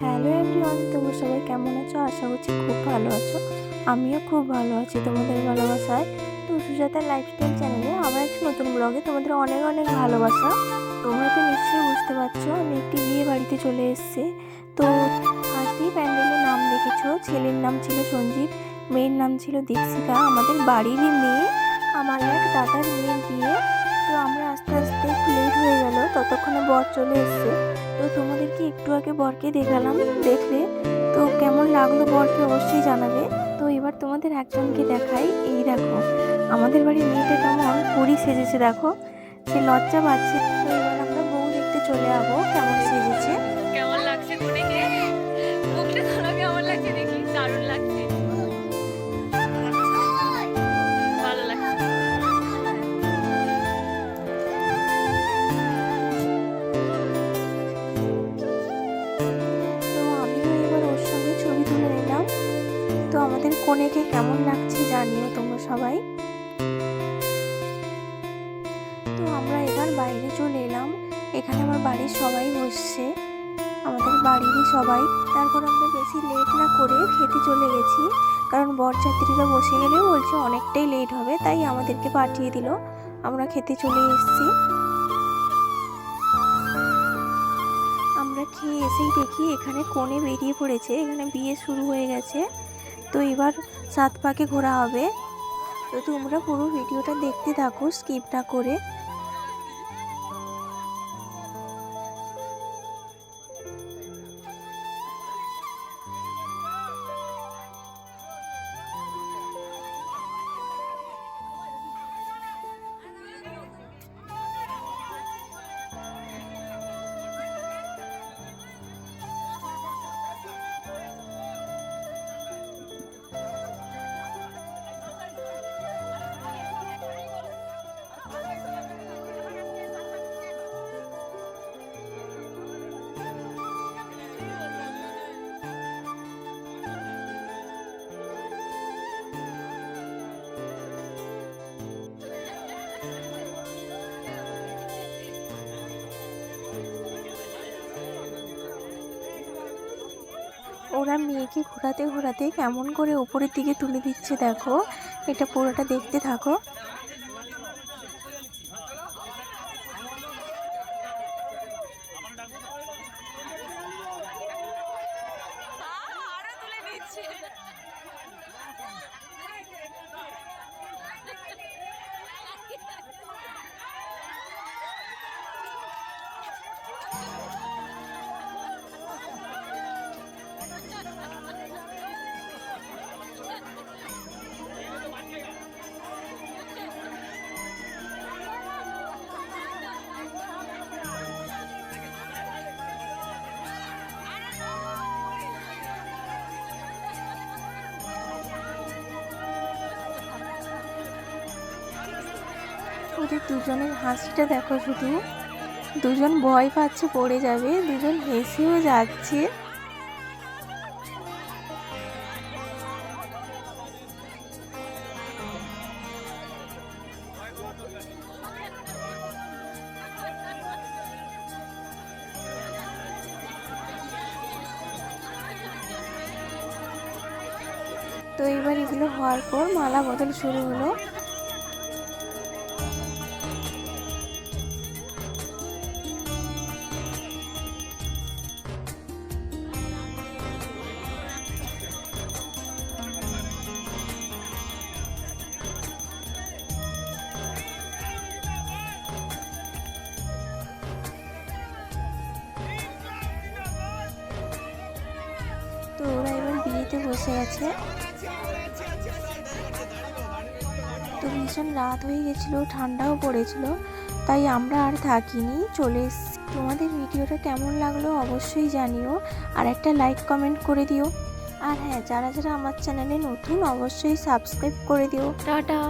Hello everyone তোমরা সবাই কেমন আছো? আশা করছি খুব ভালো আছো। আমিও খুব ভালো আছি তোমাদের ভালোবাসায়। তো সুজাতার লাইফস্টাইল চ্যানেলে আবার একটা নতুন ব্লগে তোমাদের অনেক অনেক ভালোবাসা। তোমরা তো নিশ্চয়ই বুঝতে পারছ, আমি একটি বিয়ে বাড়িতে চলে এসেছি। তো ফার্স্টেই প্যান্ডেলের নাম দেখেছ ছেলের নাম ছিল সঞ্জীব, মেয়ের নাম ছিল দীপশিকা আমাদের বাড়িরই মেয়ে, আমার এক দাদার মেয়ের বিয়ে। তো আমরা আস্তে আস্তে গেল ততক্ষণে বর চলে এসছে। তো তোমাদেরকে একটু আগে বরকে দেখালাম, দেখলে। তো কেমন লাগল বরকে অবশ্যই জানাবে। তো এবার তোমাদের একজনকে দেখাই, এই দেখো, আমাদের বাড়ির মেয়েটা কেমন পরি সেজেছে, দেখো। সে লজ্জা পাচ্ছে। তো এবার আমরা বউ দেখতে চলে যাব, কেমন সেজেছে। কেমন লাগছে দেখি? দারুণ লাগছে। তো আমাদের কনেকে কেমন লাগছে জানিও তোমরা সবাই। তো আমরা এবার বাইরে চলে এলাম। এখানে আমার বাড়ির সবাই বসছে। আমাদের বাড়িরই সবাই। তারপর আমরা বেশি লেট না করে খেতে চলে গেছি। কারণ বরযাত্রীরা বসে গেলে বলছে অনেকটাই লেট হবে, তাই আমাদেরকে পাঠিয়ে দিল। আমরা খেতে চলে এসেছি। আমরা খেয়ে এসেই দেখি এখানে কোণে বেরিয়ে পড়েছে। এখানে বিয়ে শুরু হয়ে গেছে। তো এবার সাত পাকে ঘোরা হবে। তো তোমরা পুরো ভিডিওটা দেখতে থাকো স্কিপ না করে। ওরা মেয়েকে ঘোরাতে ঘোরাতে কেমন করে উপরের দিকে তুলে দিচ্ছে দেখো। এটা পুরোটা দেখতে থাকো। ওদের দুজনের হাসিটা দেখো শুধু। দুজন ভয় পাচ্ছে, পড়ে যাবে, দুজন হেসেও যাচ্ছে। তো এবার এগুলো হওয়ার পর মালা বদল শুরু হলো। তো ওরা এবার বিয়েতে বসে গেছে তো ভীষণ রাত হয়ে গেছিল, ঠান্ডাও পড়েছিল, তাই আমরা আর থাকিনি। চলে এসেছি তোমাদের ভিডিওটা কেমন লাগল অবশ্যই জানিও, আর একটা লাইক কমেন্ট করে দিও। আর হ্যাঁ যারা যারা আমার চ্যানেলে নতুন অবশ্যই সাবস্ক্রাইব করে দিও। টাটা।